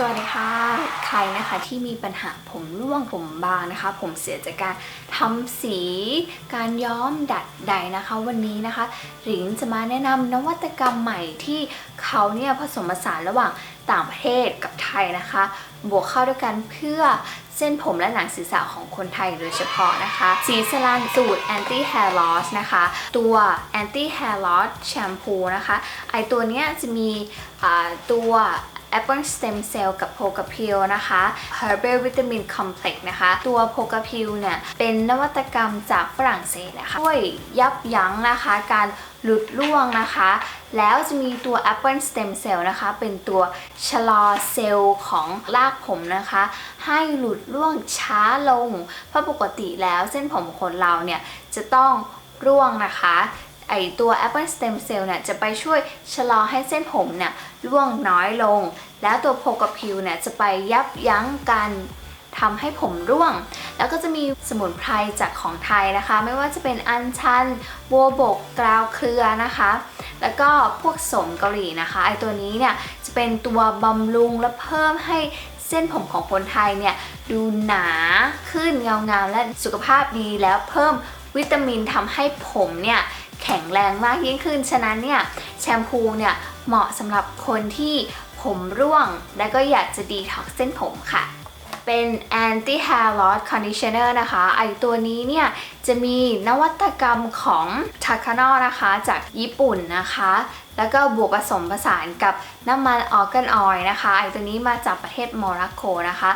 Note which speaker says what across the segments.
Speaker 1: สวัสดีค่ะ ใครนะคะที่มีปัญหาผมร่วงผมบางนะคะ ผมเสียจากการทำสี การย้อมดัดใดนะคะ วันนี้นะคะ หลิงจะมาแนะนำนวัตกรรมใหม่ที่เขาเนี่ยผสมผสานระหว่างต่างประเทศกับไทยนะคะ บวกเข้าด้วยกันเพื่อเส้นผมและหนังศีรษะของคนไทยโดยเฉพาะนะคะ สีสลันสูตร anti hair loss นะคะ ตัว anti hair loss shampoo นะคะ ไอตัวเนี้ยจะมีตัว Apple Stem Cell กับ p o c a p i l นะคะ Herbal Vitamin Complex นะคะ ตัว p o c a p i l เนี่ย เป็นนวัตกรรมจากฝรั่งเศสนะคะช่วยยับยั้งนะคะ การหลุดร่วงนะคะ แล้วจะมีตัว Apple Stem Cell นะคะ เป็นตัวชะลอเซลล์ของรากผมนะคะ ให้หลุดร่วงช้าลง เพราะปกติแล้วเส้นผมคนเราเนี่ย จะต้องร่วงนะคะ ไอตัว Apple Stem Cell เนี่ยจะไปช่วยชะลอให้เส้นผมเนี่ยร่วงน้อยลง แล้วตัวโพกพิวเนี่ยจะไปยับยั้งการทำให้ผมร่วง แล้วก็จะมีสมุนไพรจากของไทยนะคะ ไม่ว่าจะเป็นอัญชัน บัวบก กราวเครือนะคะ แล้วก็พวกสมเกาหลีนะคะ ไอตัวนี้เนี่ยจะเป็นตัวบำรุงและเพิ่มให้เส้นผมของคนไทยเนี่ยดูหนาขึ้นเงางามและสุขภาพดีแล้วเพิ่มวิตามินทำให้ผมเนี่ย แข็งแรงมากยิ่งขึ้น ฉะนั้นเนี่ยแชมพูเนี่ยเหมาะสำหรับคนที่ผมร่วง และก็อยากจะดีท็อกซ์เส้นผมค่ะ เป็น anti hair loss conditioner นะคะไอตัวนี้เนี่ยจะมีนวัตกรรมของ Takano นะคะจากญี่ปุ่นนะคะ แล้วก็บวกผสมผสานกับน้ำมันออร์แกนออยนะคะไอตัวนี้มาจากประเทศโมร็อกโกนะคะ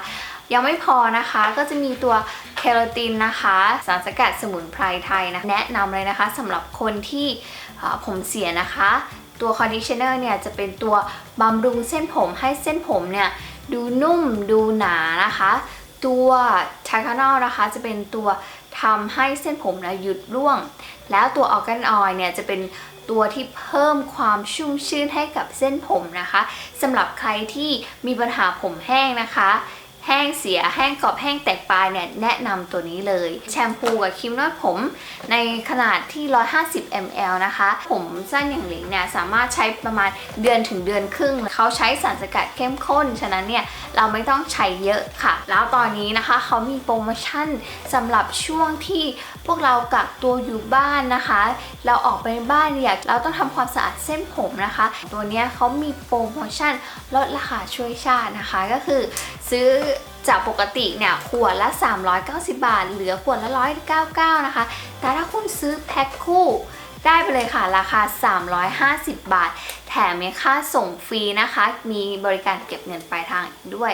Speaker 1: ยังไม่พอนะคะก็จะมีตัวเคราตินนะคะสารสกัดสมุนไพรไทยนะแนะนำเลยนะคะสำหรับคนที่ผมเสียนะคะ ตัวคอนดิชเนอร์เนี่ยจะเป็นตัวบำรุงเส้นผมให้เส้นผมเนี่ยดูนุ่มดูหนานะคะ ตัวทาคานอลนะคะจะเป็นตัวทำให้เส้นผมนะหยุดร่วง แล้วตัวออร์แกนออยเนี่ยจะเป็นตัวที่เพิ่มความชุ่มชื่นให้กับเส้นผมนะคะสำหรับใครที่มีปัญหาผมแห้งนะคะ แห้งเสียแห้งกรอบแห้งแตกปลายเนี่ยแนะนำตัวนี้เลย แชมพูกับครีมนวดผมในขนาดที่ 150 ml นะคะ ผมสั้นอย่างหลิงเนี่ยสามารถใช้ประมาณเดือนถึงเดือนครึ่ง เขาใช้สารสกัดเข้มข้น ฉะนั้นเนี่ยเราไม่ต้องใช้เยอะค่ะ แล้วตอนนี้นะคะเขามีโปรโมชั่นสำหรับช่วงที่พวกเรากักตัวอยู่บ้านนะคะ เราออกไปบ้านเนี่ยเราต้องทำความสะอาดเส้นผมนะคะ ตัวนี้เขามีโปรโมชั่นลดราคาช่วยชาตินะคะ ก็คือซื้อจากปกติเนี่ยขวดละ 390 บาท เหลือขวดละ 199 นะคะ แต่ถ้าคุณซื้อแพ็คคู่ได้ไปเลยค่ะราคา 350 บาท แถมมีค่าส่งฟรีนะคะ มีบริการเก็บเงินปลายทางด้วย